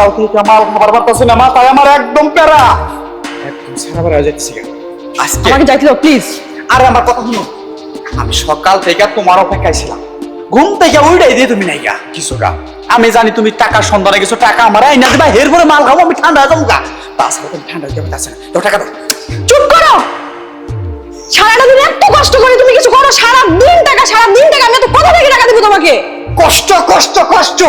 সকাল থেকে মাল খাবার পারতেছে না মাথায় আমার একদম প্যারা। একদম সারা যাচ্ছে আজকে? আমাকে যাইতে দাও প্লিজ আরে আমার কথা শুনো আমি সকাল থেকে তোমার অপেক্ষায় ছিলাম। ঘুম থেকে উইডাই দিয়ে তুমি নাই গা কিছু গা আমি জানি তুমি টাকার সন্ধানে কিছু টাকা আমার আইনা দিবা এর পরে মাল খাব আমি ঠান্ডা হয়ে যাব গা তাছাড়া তুমি ঠান্ডা হতে পারতেছে না। তো টাকা দাও। চুপ করো! সারাটা দিন এত কষ্ট করে তুমি কিছু করো সারা দিন টাকা সারা দিন টাকা আমি তো কোথা থেকে টাকা দেবো তোমাকে? কষ্ট কষ্ট কষ্ট।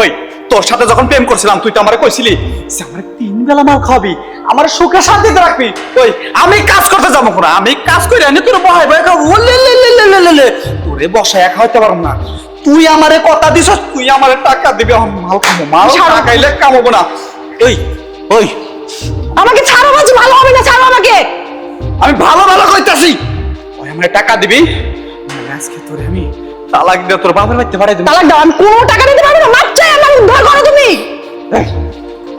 ওই তোর সাথে যখন প্রেম করছিলাম তুই তো আমারে কইছিলি যে আমার তিন বেলা মাল খাবি আমার সুখে শান্তিতে রাখবি। ওই আমি কাজ করতে যাব না আমি কাজ করে আনি তোর বহাই বহাই খাব লে লে লে লে লে লে তোরে বসায় খাওয়াইতে পারব না। তুই আমারে কথা দিছ তুই আমারে টাকা দিবি আমার মাল খাব মাল। খাইলে কামাবো না। ওই ওই। আমাকে ছাড়ো বলছি ভালো হবে না ছাড়ো আমাকে। আমি ভালো ভালো কইতাছি। ওই আমারে টাকা দিবি নাহলে আজকে তোরে আমি তালাক দিয়ে তোর বাবার বাড়িতে পাঠাই দিবি। তালাক দাও আমি কোনো টাকা দিতে পারব না মাপ উদ্ধার করো তুমি।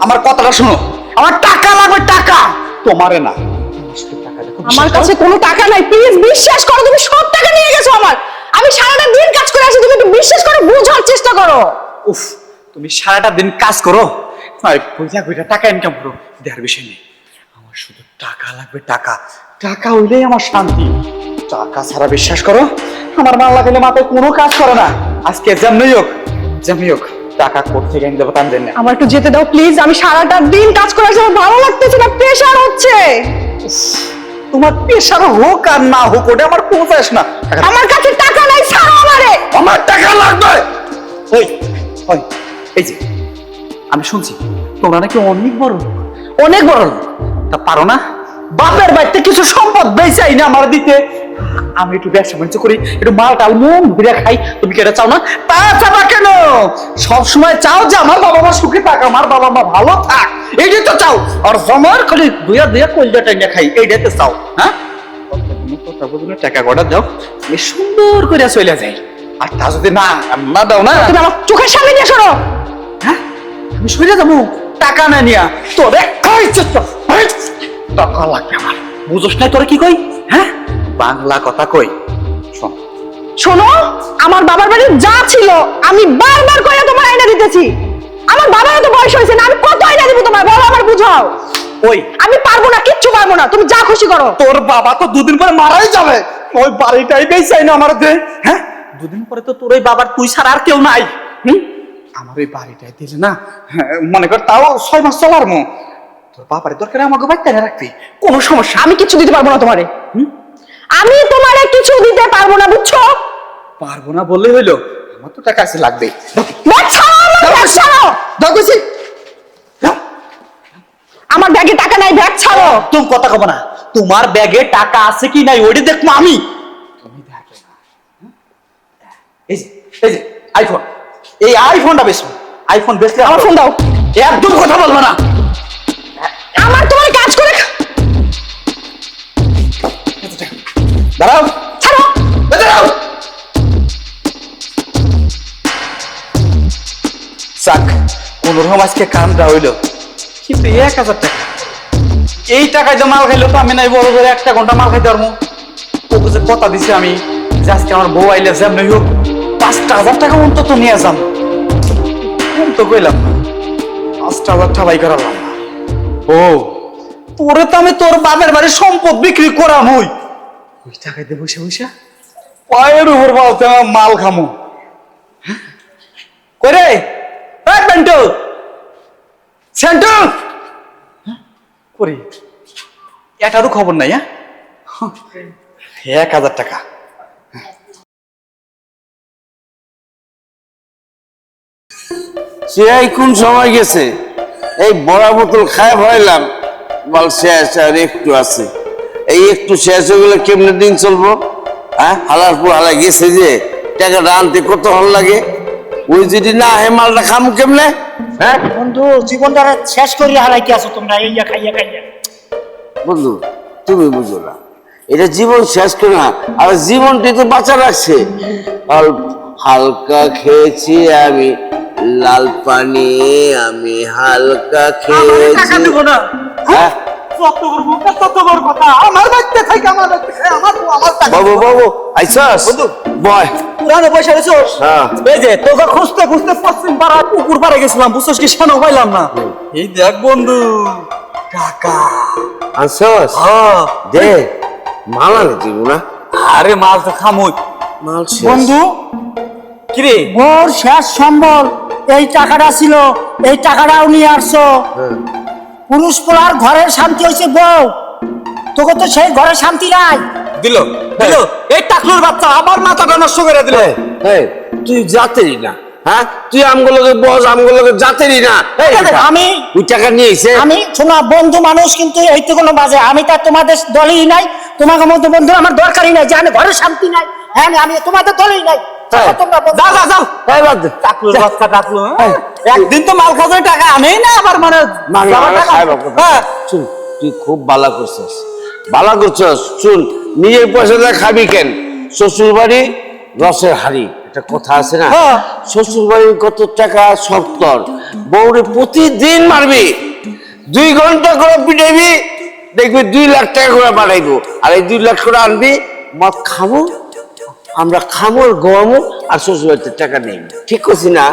আমার কথাটা শোনো। আমার টাকা লাগবে টাকা। তোমারে না। আমার কাছে কোনো টাকা নাই। প্লিজ বিশ্বাস করো তুমি সব টাকা নিয়ে গেছো আমার। আমি সারাটা দিন কাজ করে আসি তুমি একটু বিশ্বাস করে বোঝার চেষ্টা করো। উফ তুমি সারাটা দিন কাজ করো? পয়সা কইটা টাকা ইনকাম করো। দেওয়ার বিষয় নেই। আমার শুধু টাকা লাগবে টাকা। টাকা হইলেই আমার শান্তি। টাকা ছাড়া বিশ্বাস করো? আমার মাল লাগালে মাথায় কোনো কাজ করে না। আজকে যেমনি হোক যেমনি হোক টাকা কোথা থেকে জানি আমার একটু যেতে দাও প্লিজ আমি সারাটা দিন কাজ করে আসি ভালো লাগতেছে না প্রেশার হচ্ছে। তোমার পেশার হোক আর না হোক ওটা আমার পৌঁছাস না। আমার কাছে টাকা নাই ছাড়ো আমারে। আমার টাকা লাগবে। ওই ওই এই যে আমি শুনছি তোমরা নাকি অনেক বড় লোক অনেক বড় লোক। তা পারো না? বাপের বাড়িতে কিছু সম্পদ বেচাই না আমার দিতে। আমি একটু ব্যবসা বাণিজ্য করি একটু মাল টাল মন ঘুরে খাই তুমি কি এটা চাও না? তা চাবা কেন? সব সময় চাও যে আমার বাবা মা সুখে থাক আমার বাবা মা ভালো থাক। এইটাই তো চাও। আর জমার খালি দুয়া দুয়া কলজা টাইনা খাই এইটাই তো চাও হ্যাঁ? কথা টাকা গড়া দাও আমি সুন্দর করে চলে যাই। আর তা যদি না না দাও না। তুমি আমার চোখের সামনে নিয়ে সরো। হ্যাঁ? আমি সরে যাব। টাকা না নিয়া তোরে টাকা লাগবে আমার। বুঝোস না তোরে কি কই? হ্যাঁ? বাংলা কথা কই? শোন। শোনো আমার বাবার বাড়ি যা ছিল আমি বারবার করে তোমার আইনা দিতেছি। আমার বাবার তো বয়স হয়েছে না আমি কত আইনা দিব তোমার? বলো আমার বুঝাও। ওই। আমি পারব না কিচ্ছু পারব না তুমি যা খুশি করো। তোর বাবা তো দুদিন পরে মারাই যাবে। ওই বাড়িটাই বেচাই না আমার দে হ্যাঁ? দুদিন পরে তো তোর ওই বাবার তুই ছাড়া আর কেউ নাই হুম? আমার ওই বাড়িটাই দিলে না হ্যাঁ, মনে কর তাও ছয় মাস চলার মো। তোর বাবারে দরকার আমাকে বাড়িতে রাখবি কোনো সমস্যা আমি কিচ্ছু দিতে পারব না তোমারে। আমি তোমারে কিছু দিতে পারব না বুঝছ? পারব না বললে হইল। আমার তো টাকা আছে লাগবে আমার ব্যাগে টাকা নাই ব্যাগ ছাড়ো! তুমি কথা কব না। তোমার ব্যাগে টাকা আছে কি নাই ওইটা দেখব আমি। তুমি দেখো হ্যাঁ? এই যে এই যে আইফোন এই আইফোনটা বেশ আইফোন বেচলে আমার ফোন দাও। একদম কথা বলব না। দাঁড়াও। ছাড়ো। দাঁড়াও। রকম আজকে কামটা হইল। কিন্তু এক হাজার টাকা। এই টাকায় তো মাল খাইলো তো আমি নাই বড় করে একটা ঘণ্টা মাল খাইতে পারব। ওকে যে কথা দিছি আমি যে আজকে আমার বউ আইলে যেমনি হোক পাঁচটা হাজার টাকা অন্তত নিয়ে যাম তো কইলাম না। পাঁচটা হাজার টাকাই করালাম না। ও তোরে তো আমি তোর বাপের বাড়ির সম্পদ বিক্রি করাম হই ওই দিয়ে বসে বসে পায়ের উপর বলতে মাল খামো। হ্যাঁ? করে পেন্টু! সেন্টু! হ্যাঁ? করি। এটারও খবর নাই হ্যাঁ? এক হাজার টাকা। সে কোন সময় গেছে? এই বড়া বোতল খায় ভরাইলাম বল শেষ আর একটু আছে। এই একটু শেষ হয়ে গেলে কেমনে দিন চলবো? হ্যাঁ? হালার পর হালা গেছে যে টাকাটা আনতে কত হল লাগে? ওই যদি না হে মালটা খাম কেমনে? হ্যাঁ? বন্ধু জীবনটা শেষ করিয়া হারাইতে আছো তোমরা? এইয়া খাইয়া খাইয়া। বন্ধু তুমি বুঝো না। এটা জীবন শেষ করে না আর জীবনটি তো বাঁচা রাখছে। হালকা খেয়েছি আমি লাল পানি আমি হালকা খেয়েছি। হ্যাঁ মুখটা তত কথা আমার বাড়িতে থাকে আমার বাড়িতে আমার আমার টাকা বাবু বাবু আইসাস বন্ধু। বয়। পুরানো পয়সা রয়েছে হ্যাঁ। এই যে তোকে খুঁজতে খুঁজতে পশ্চিম পাড়া পুকুর পাড়ে গেছিলাম বুঝছিস কি? সেন পাইলাম না। এই দেখ বন্ধু টাকা আনছস? হ্যাঁ। দে মাল আনে দিব না। আরে মাল তো খামুই। মাল শেষ। বন্ধু কিরে? ওর শেষ সম্বল এই টাকাটা ছিল এই টাকাটাও নিয়ে আসছো। হ্যাঁ। পুরুষ পোলার ঘরের শান্তি হয়েছে বউ। তোকে তো সেই ঘরে শান্তি নাই। দিল দিল। এই টাকলুর বাচ্চা আবার মাথাটা নষ্ট করে দিল। তুই জাতেরই না হ্যাঁ? তুই আমগুলোকে বস আমগুলোকে জাতেরই না। আমি ওই টাকা নিয়ে এসে। আমি শোনা বন্ধু মানুষ কিন্তু এইতে কোনো বাজে। আমি তার তোমাদের দলেই নাই। তোমাকে মতো বন্ধু আমার দরকারই নাই যে আমি ঘরে শান্তি নাই। হ্যাঁ আমি তোমাদের দলেই নাই। হ্যাঁ। একদিন তো মাল খাওয়ার টাকা আনেই না আবার মানে। হ্যাঁ। তুই খুব বালা করছিস। বালা করছিস শুন নিজের পয়সা দিয়ে খাবি কেন? শ্বশুর বাড়ি রসের হাড়ি একটা কথা আছে না? হ্যাঁ। শ্বশুর বাড়ির কত টাকা সব তোর। বউরে প্রতিদিন মারবি। দুই ঘণ্টা করে পিটাইবি দেখবি দুই লাখ টাকা করে বাড়াইবো। আর এই দুই লাখ করে আনবি মদ খাব? আমরা খামো গমো আর শ্বশুর বাড়িতে টাকা নেই। ঠিক করছি না?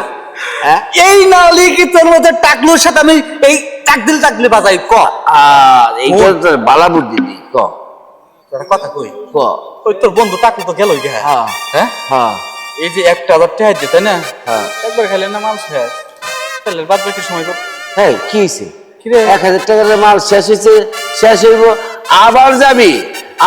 হ্যাঁ? এই না কি তোর মধ্যে টাকলুর সাথে আমি এই টাকদিল টাকলি বাজাই? ক? আর এইটা তো বালা বুদ্ধি দি ক? একটা কথা কই? ক? ওই তোর বন্ধু টাকলু তো গেলই গে হ্যাঁ। হ্যাঁ। হ্যাঁ? এই যে একটা হাজার টাকা দিতে না? হ্যাঁ। একবার খেলে না মাল শেষ। তাহলে বাদ বাকি সময় কর। হ্যাঁ কি হয়েছে? এক হাজার টাকার মাল শেষ হয়েছে শেষ হইব আবার যাবি,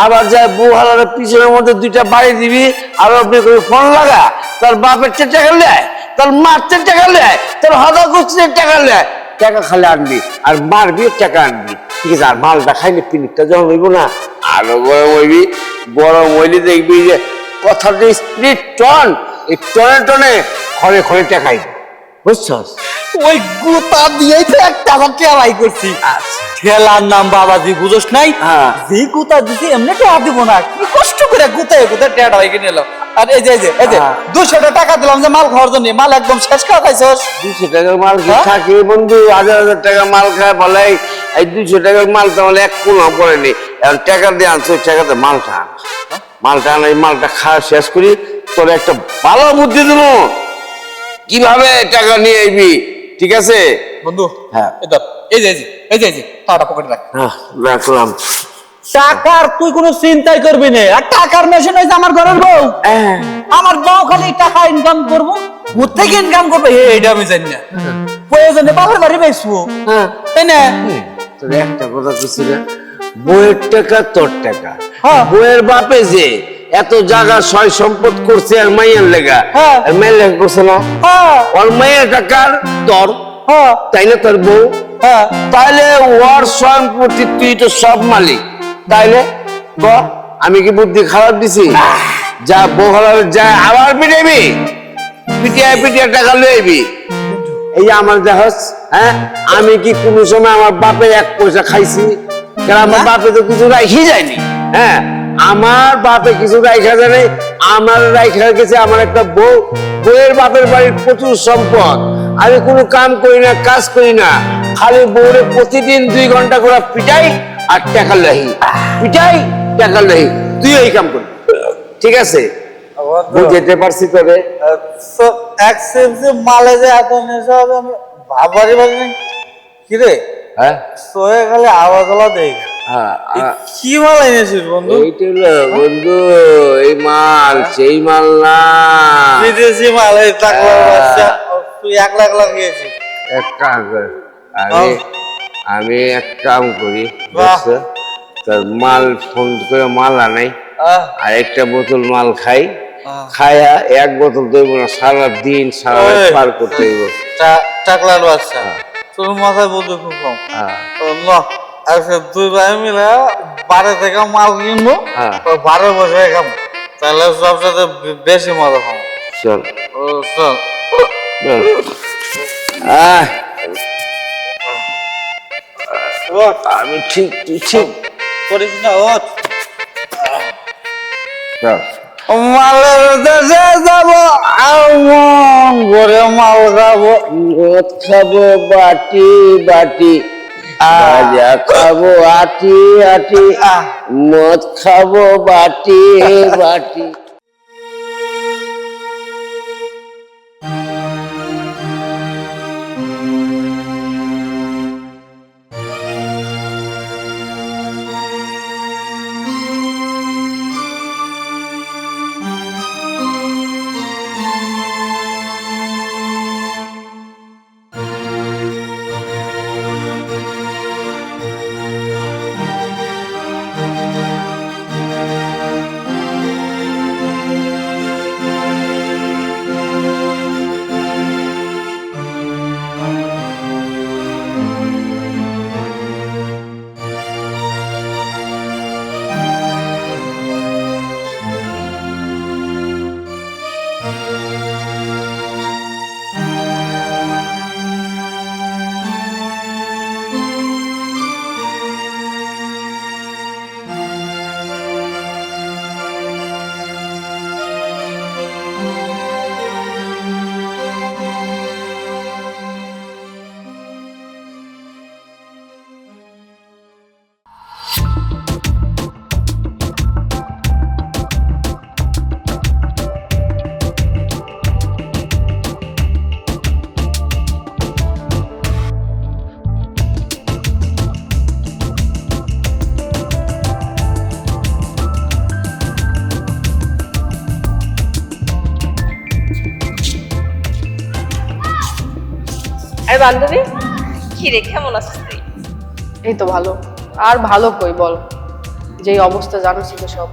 আবার যা বউ হালার পিছনের মধ্যে দুইটা বাড়ি দিবি, আর আপনি করে ফোন লাগা? তার বাপের টাকা নেয়, তার মার চেয়ে টাকা নেয়, তার হদা কুচির টাকা নেয়। টাকা খালি আনবি, আর মারবি, টাকা আনবি। ঠিক আছে, আর মালটা খাইলে পিনিকটা যখন হইব না। আরও গরম হইবি, গরম হইলে দেখবি যে কথাটা স্পিড টন এই টনে টনে খরে খরে টাকাই বুঝছস? ওই গোতা দিয়েই তো একটা হাজার টাকা লাই করছি। আচ্ছা। ঠেলার নাম বাবাজি বুঝোস নাই? হ্যাঁ। যে গুতা দিছি এমনি টাকা দিব না। কি কষ্ট করে গুতায় গুতায় হয়ে কিনে এলাম আর এই যে এই যে এই যে হ্যাঁ। দুশো টাকা দিলাম যে মাল খাওয়ার জন্য। মাল একদম শেষ খাওয়া খাইছস দুশো টাকার মাল হ্যাঁ? থাকে বন্ধু? হাজার হাজার টাকা মাল খায় বলে এই- এই দুশো টাকার মাল তাহলে এক কোনো পড়েনি এখন টাকা দিয়ে আনছো টাকাতে মালটা আন। মালটা আন এই মালটা খাওয়া শেষ করি তোর একটা ভালো বুদ্ধি দেবো কীভাবে টাকা নিয়ে আইবি? ঠিক আছে? বন্ধু হ্যাঁ। এই যে এই যে এই যে টাকাটা পকেটে রাখ। হ্যাঁ রাখলাম। টাকার তুই কোনো চিন্তাই করবি না। আর টাকার মেশিন হয়েছে আমার ঘরের বউ। হ্যাঁ, আমার বউ খালি টাকা ইনকাম করব কোথেকে ইনকাম করবে? এ, এইটা আমি জানি না। প্রয়োজনে বাবার বাড়ি বেসবো হ্যাঁ। তাই না? তোর একটা কথা কিছু না বইয়ের টাকা তোর টাকা। হ্যাঁ। বইয়ের বাপে যে এত জায়গা সয় সম্পদ করছে আর মাইয়ের লেগা। হ্যাঁ। আর মাইয়ের লেগা করছে না? হ্যাঁ। ওর মাইয়ের টাকার তোর। হ্যাঁ। তাই না তোর বউ? তাইলে ওর সম্পত্তি তুই তো সব মালিক। তাইলে ক আমি কি বুদ্ধি খারাপ দিছি? যা বউ হলার যা আবার পিটাইবি? পিটিয়া পিটিয়া টাকা লইবি এই যে আমার দেহস হ্যাঁ? আমি কি কোনো সময় আমার বাপের এক পয়সা খাইছি? কারণ আমার বাপে তো কিছু রাখি যায়নি হ্যাঁ? আমার বাপে কিছু রাখা যায় আমার রাখা গেছে আমার একটা বউ। বউয়ের বাপের বাড়ির প্রচুর সম্পদ। আমি কোনো কাম করি না কাজ করি না। খালি বউরে প্রতিদিন দুই ঘণ্টা করে পিটাই আর টাকা লাহি। পিটাই টাকা লাহি। তুই এই কাম করবি ঠিক আছে? বুঝতে পারছি তবে এক সেমসে মালে যে হবে আমি ভাবারই ভাবি না কি রে? হ্যাঁ? সোয়ে খালি আওয়াজ দেখ হ্যাঁ কি মাল এনেছিস বন্ধু? এইটা হলো বন্ধু এই মাল সেই মাল না। বিদেশি মাল এই টাকা হ্যাঁ। বাচ্চা। তুই এক লাখ লাখ গিয়েছিস এক কাম আমি আমি এক কাম করি। মাল ফোন করে মাল আনাই আর একটা বোতল মাল খাই। খায়া এক বোতল দইব না সারা দিন সারা পার করতে টাকলার বাচ্চা। তোর মাথায় বুদ্ধি খুব কম। তো দুই ভাই মিলে বারে থেকে মাল কিনবো হ্যাঁ। বারে বসে খাব। তাহলে সবসাথে বেশি মজা খাব চল। ও চল। আমি ঠিক ঠিক। করিস না ওঠ। চল। মালের দেশে যাব আর মন করে মাল খাব মদ খাব, বাটি বাটি আজা খাব, আটি আটি, মদ খাব, বাটি বাটি। বান্ধবী? কি রে কেমন আছিস তুই? এই তো ভালো। আর ভালো কই বল? যেই অবস্থা জানোস তো সব।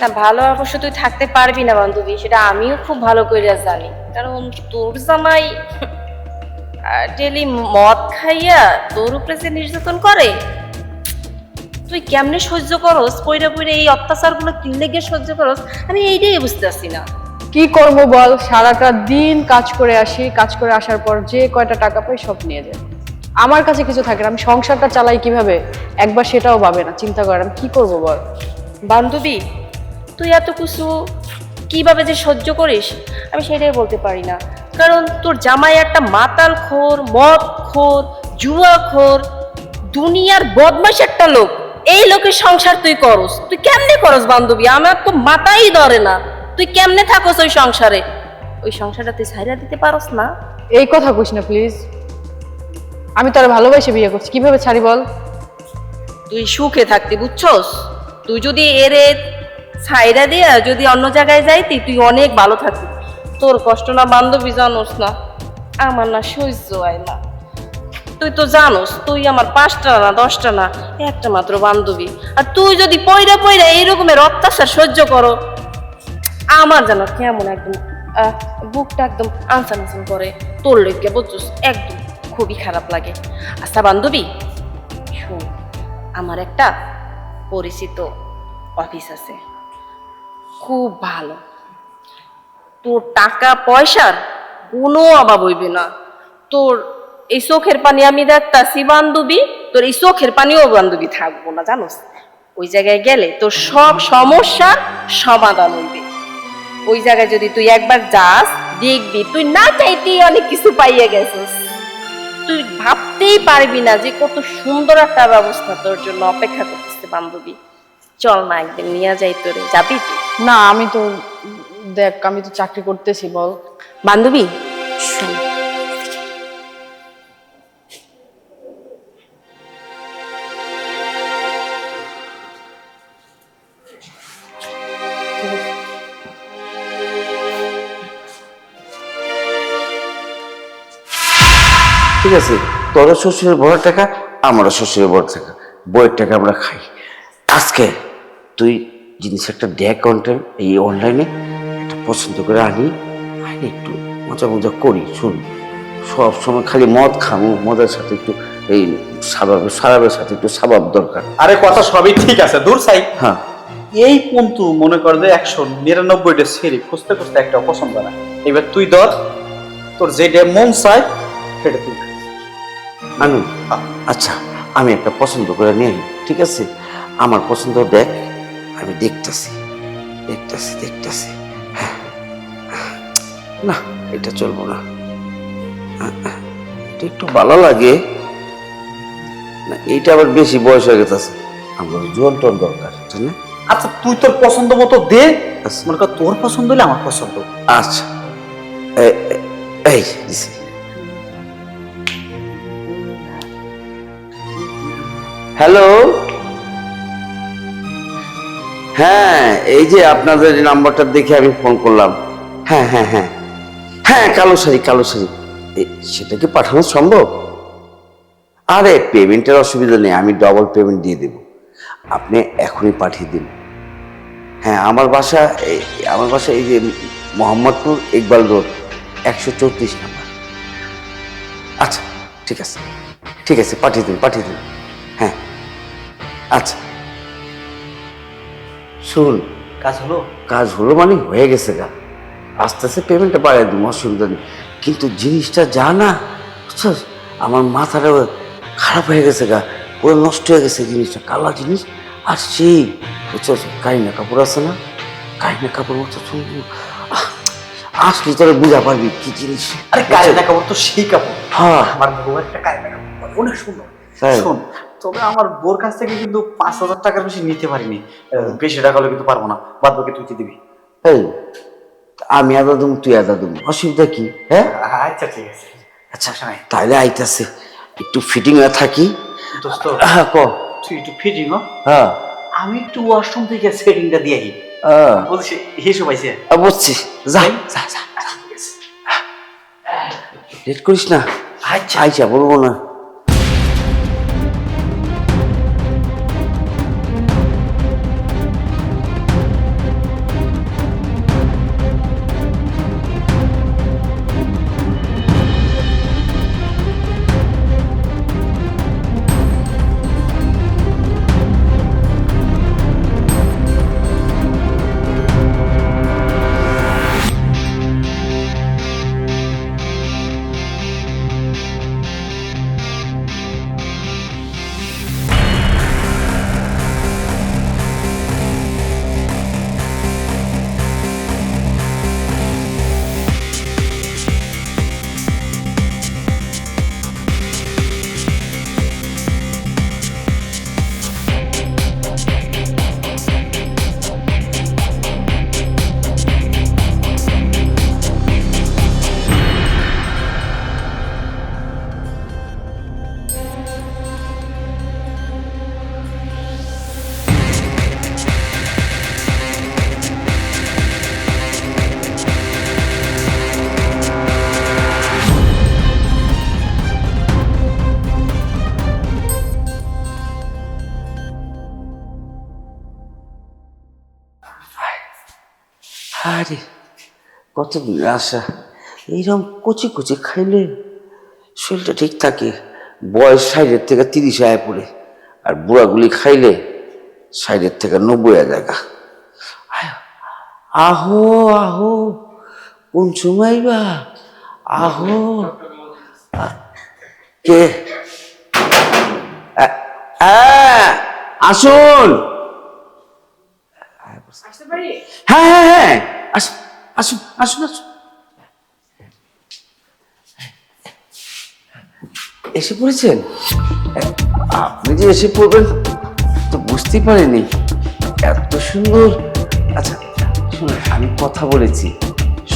না ভালো অবশ্য তুই থাকতে পারবি না বান্ধবী সেটা আমিও খুব ভালো করে জানি। কারণ তোর জামাই ডেলি মদ খাইয়া তোর উপরে যে নির্যাতন করে তুই কেমনে সহ্য করস? পইরা পইরা এই অত্যাচারগুলো কিনলে গিয়ে সহ্য করস? আমি এইটাই বুঝতে পারছি না। কি করব বল? সারাটা দিন কাজ করে আসি, কাজ করে আসার পর যে কয়টা টাকা পাই সব নিয়ে যায় আমার কাছে কিছু থাকে না, আমি সংসারটা চালাই কীভাবে? একবার সেটাও ভাবে না, চিন্তা করে আমি কি করব বল? বান্ধবী, তুই এত কিছু কীভাবে যে সহ্য করিস? আমি সেটাই বলতে পারি না। কারণ তোর জামাই একটা মাতাল খোর, মদ খোর, জুয়া খোর, দুনিয়ার বদমাস একটা লোক। এই লোকের সংসার তুই করস। তুই কেমনে করস বান্ধবী? আমার তো মাথাই ধরে না। তুই কেমনে থাকস ওই সংসারে? ওই সংসারটা তুই ছাইরা দিতে পারস না। এই কথা কইস না প্লিজ আমি তোর ভালোবাসে বিয়ে করছি কীভাবে ছাড়ি বল? তুই সুখে থাকতি বুঝছস? তুই যদি এরে ছাইরা দিয়া যদি অন্য জায়গায় যাইতি তুই অনেক ভালো থাকতি। তোর কষ্ট না বান্ধবী জানোস না? আমার না সহ্য হয় না। তুই তো জানোস তুই আমার পাঁচটা না দশটা না একটা মাত্র বান্ধবী। আর তুই যদি পয়রা পয়রা এইরকমের অত্যাচার সহ্য করো আমার জানো কেমন একদম বুকটা একদম আনসান আনসান করে, তোর লেগে বুঝছস, একদম খুবই খারাপ লাগে। আচ্ছা বান্ধবী, শোন, আমার একটা পরিচিত অফিস আছে, খুব ভালো। তোর টাকা পয়সার কোনো অভাব হইবে না। তোর এই চোখের পানি আমি দেখতাছি, বান্ধবী, তোর এই চোখের পানিও বান্ধবী থাকব না, জানোস? ওই জায়গায় গেলে তোর সব সমস্যার সমাধান হইবে। ওই জায়গায় যদি তুই একবার যাস দেখবি তুই না চাইতেই অনেক কিছু পাইয়ে গেছিস। তুই ভাবতেই পারবি না যে কত সুন্দর একটা ব্যবস্থা তোর জন্য অপেক্ষা করতেছে বান্ধবী। চল না একদিন নিয়ে যাই তোরে। যাবি না আমি তো দেখ আমি তো চাকরি করতেছি বল। বান্ধবী শোন ঠিক আছে তোরও শ্বশুরের বড় টাকা আমারও শ্বশুরের বড় টাকা বইয়ের টাকা আমরা খাই। আজকে তুই জিনিস একটা দেখ কন্টেন্ট এই অনলাইনে একটা পছন্দ করে আনি একটু মজা মজা করি শুন। সব সময় খালি মদ খামো মদের সাথে একটু এই সাবাব সারাবের সাথে একটু সাবাব দরকার। আরে কথা সবই ঠিক আছে দূর সাই। হ্যাঁ। এই পন্তু মনে কর যে একশো নিরানব্বইটা সেরি খুঁজতে খুঁজতে একটা পছন্দ না। এবার তুই ধর তোর যেটা মন চায় সেটা তুই খা। আনু আচ্ছা আমি একটা পছন্দ করে নিয়ে ঠিক আছে আমার পছন্দ দেখ আমি দেখতেছি দেখতেছি দেখতেছি হ্যাঁ। না এটা চলবো না এটা একটু ভালো লাগে না এইটা আবার বেশি বয়স হয়ে গেছে আমার জোয়ান টোন দরকার তাই না আচ্ছা তুই তোর পছন্দ মতো দে আচ্ছা। মনে কর তোর পছন্দ হলে আমার পছন্দ আচ্ছা এই দিছি। হ্যালো? হ্যাঁ এই যে আপনাদের নাম্বারটা দেখে আমি ফোন করলাম। হ্যাঁ হ্যাঁ হ্যাঁ। হ্যাঁ কালো শাড়ি কালো শাড়ি। সেটা কি পাঠানো সম্ভব? আরে, পেমেন্টের অসুবিধা নেই, আমি ডবল পেমেন্ট দিয়ে দেব। আপনি এখনই পাঠিয়ে দিন। হ্যাঁ আমার বাসা আমার বাসা এই যে মোহাম্মদপুর ইকবাল রোড, একশো চৌত্রিশ নাম্বার। আচ্ছা ঠিক আছে। ঠিক আছে, পাঠিয়ে দিন পাঠিয়ে দিন। হ্যাঁ। আচ্ছা। শুন কাজ হলো? কাজ হলো মানে হয়ে গেছে গা। আস্তে আস্তে পেমেন্টটা বাড়িয়ে দিব অসুবিধা নেই। কিন্তু জিনিসটা যা না বুঝছস? আমার মাথাটা খারাপ হয়ে গেছে গা। পুরো নষ্ট হয়ে গেছে জিনিসটা। কালা জিনিস আর সেই বুঝছস? কারিনা কাপড় আছে না? কারিনা কাপড় মতো সুন্দর। আসলে তোরা বুঝা পারবি কি জিনিস। আরে কারেন্টা কাপড় তো সেই কাপড়। হ্যাঁ। আমার বউ একটা কারেন্টা কাপড়। অনেক সুন্দর। শোন তবে আমার বোর কাছ থেকে কিন্তু পাঁচ হাজার টাকার বেশি নিতে পারিনি। বেশি টাকা হলে কিন্তু পারব না। বাদ বাকি তুই দিবি? এই আমি আদা দুম তুই আদা দুম। অসুবিধা কি? হ্যাঁ? আচ্ছা ঠিক আছে। আচ্ছা তাহলে আইতাছে। একটু ফিটিং এ থাকি। দোস্ত হ্যাঁ ক? তুই একটু ফিটিং হ। হ্যাঁ। আমি একটু ওয়াশরুম থেকে সেটিংটা দিয়ে আহি। হ্যাঁ। বলছি হিসু পাইছে? বুঝছি। যা যা যা লেট করিস না। আচ্ছা। আইসা বলব না। কত আশা এইরকম কচি কচি খাইলে শরীরটা ঠিক থাকে। বয়স ষাটের থেকে তিরিশ আয় পড়ে। আর বুড়াগুলি খাইলে ষাটের থেকে নব্বই আয় জায়গা আহো আহো কোন সময় বা? আহো। কে? আসুন হ্যাঁ হ্যাঁ হ্যাঁ আসুন আসুন আসুন আসুন। এসে পড়েছেন? আপনি যে এসে পড়বেন, তো বুঝতেই পারিনি এত সুন্দর। আচ্ছা শুনুন, আমি কথা বলেছি।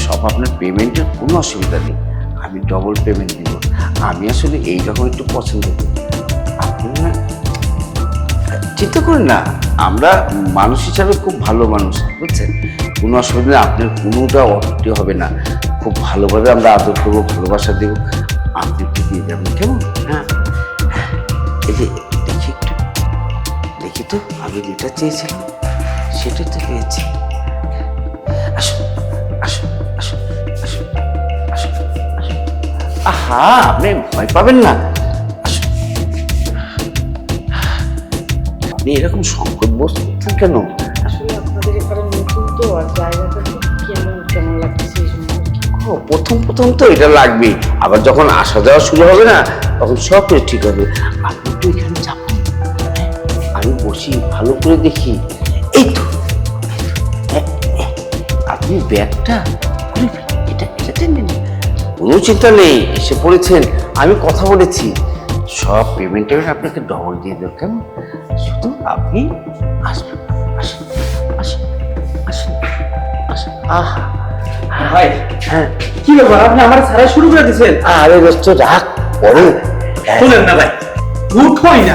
সব আপনার পেমেন্টের কোনো অসুবিধা নেই। আমি ডবল পেমেন্ট দিব। আমি আসলে এই রকম একটু পছন্দ করি। আপনি না, চিন্তা করেন না। আমরা মানুষ হিসাবে খুব ভালো মানুষ, বুঝছেন? কোনো অসুবিধা নেই, আপনার কোনোটা অটুটি হবে না। খুব ভালোভাবে আমরা আদর করব, ভালোবাসা দেবো, আপনি একটু দিয়ে যাবেন, কেমন? হ্যাঁ। এই যে, দেখি একটু। দেখি তো, আমি যেটা চেয়েছিলাম সেটা তো পেয়েছি আসুন আসুন আসুন আসুন আসুন আসুন। আহা, আপনি ভয় পাবেন না। আপনি এরকম সংকট বোধ কেন? প্রথম প্রথম তো এটা লাগবে আবার যখন আসা যাওয়া শুরু হবে না তখন সব ঠিক হবে। আপনি তো এখানে যাবেন আমি বসি ভালো করে দেখি। এই তো। এ, এ, আপনি ব্যাগটা এটা এটা টেনে। কোনো চিন্তা নেই এসে পড়েছেন। আমি কথা বলেছি। সব পেমেন্টের আপনাকে ডবল দিয়ে দেবো কেমন? শুধু আপনি আসবেন। আসুন আসুন। আহা। ভাই হ্যাঁ। কি ব্যাপার? আপনি আমার ছাড়া শুরু করে দিয়েছেন। আরে দোস্ত রাগ পরে শুনেন না ভাই উঠোই না।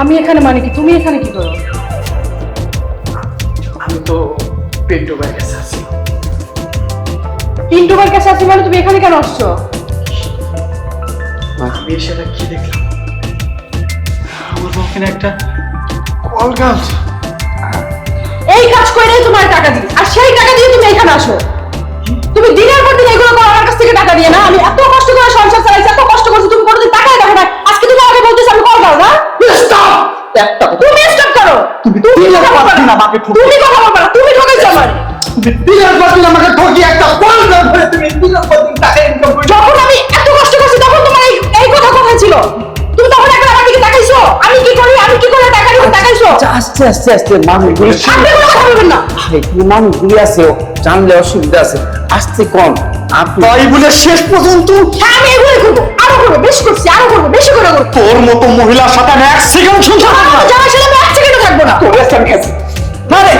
আমি এখানে মানে কি? তুমি এখানে কি করো? আমি তো পেন্টো ভাইয়ের কাছে আছি। পিন্টুবার কাছে আছি মানে তুমি এখানে কেন আসছো? আমি সেটা কি দেখলাম? আমার একটা গাছ এই কাজ করে তোমার টাকা দিই। আর সেই টাকা দিয়ে তুমি এখানে আসো। তুমি দিনের পর দিন এগুলো করো আমার কাছ থেকে টাকা দিয়ে না আমি এত কষ্ট করে সংসার চালাইছি এত কষ্ট করছি তুমি কোনোদিন টাকাই দেখো না আজকে তুমি আমাকে বলতেছো আমি কল দাও না স্টপ তুমি স্টপ করো। তুমি তুমি কথা বলবা না। আমাকে তুমি কথা বলবা না। তুমি ঠকেছো আমার। তুমি দিনের পর দিন আমাকে ঠকিয়ে একটা কল গাছ তুমি দিনের পর দিন টাকা ইনকাম করে যখন আমি এত কষ্ট করছি তখন তোমার এই কথা কোথায় ছিল? তুমি তখন একবার আস্তে আস্তে আস্তে মানুষগুলি না। মানুষগুলি আছে জানলে অসুবিধা আছে। আস্তে কম বলে শেষ পর্যন্ত হ্যাঁ আমি এগুলো করব। আরও করব বেশি করছি আরও করব বেশি করে করব। তোর মতো মহিলা সাথে আমি এক সেকেন্ড সংসার করব না। যাওয়ার সাথে আমি এক সেকেন্ড থাকব না। তোর রেস্ট আমি খাচ্ছি না রে।